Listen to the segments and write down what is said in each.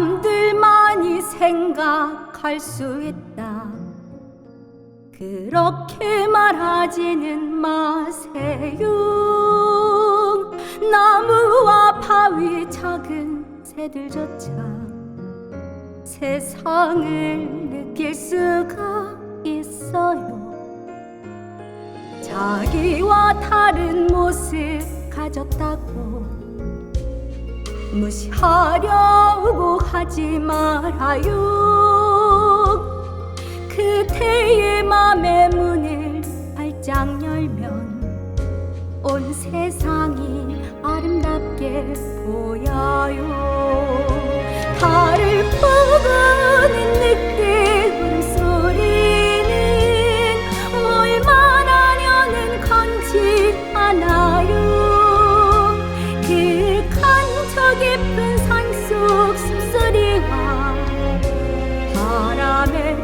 남들만이 생각할 수 있다. 그렇게 말하지는 마세요. 나무와 바위 작은 새들조차 세상을 느낄 수가 있어요. 자기와 다른 모습 가졌다고 무시하려고 하지 말아요. 그대의 맘의 문을 활짝 열면 온 세상이 아름답게 보여요.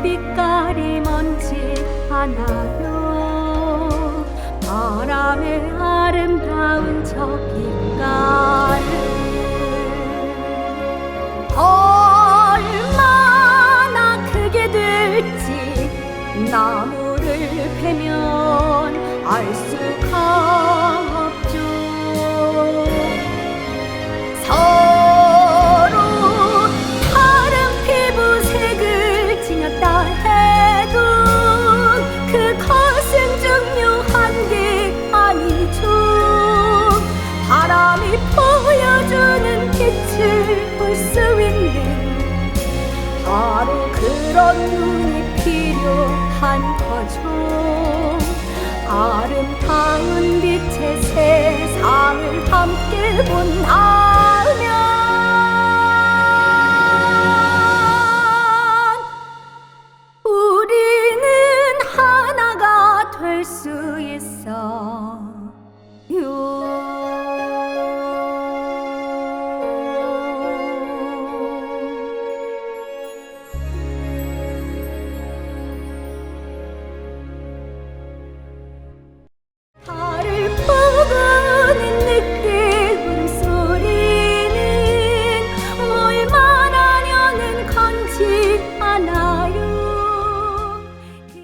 빛깔이 뭔지 아나요? 바람의 아름다운 저 빛깔을 얼마나 크게 될지 나무를 베면 알수 눈이 필요한 거죠. 아름다운 빛의 세상을 함께 본 나.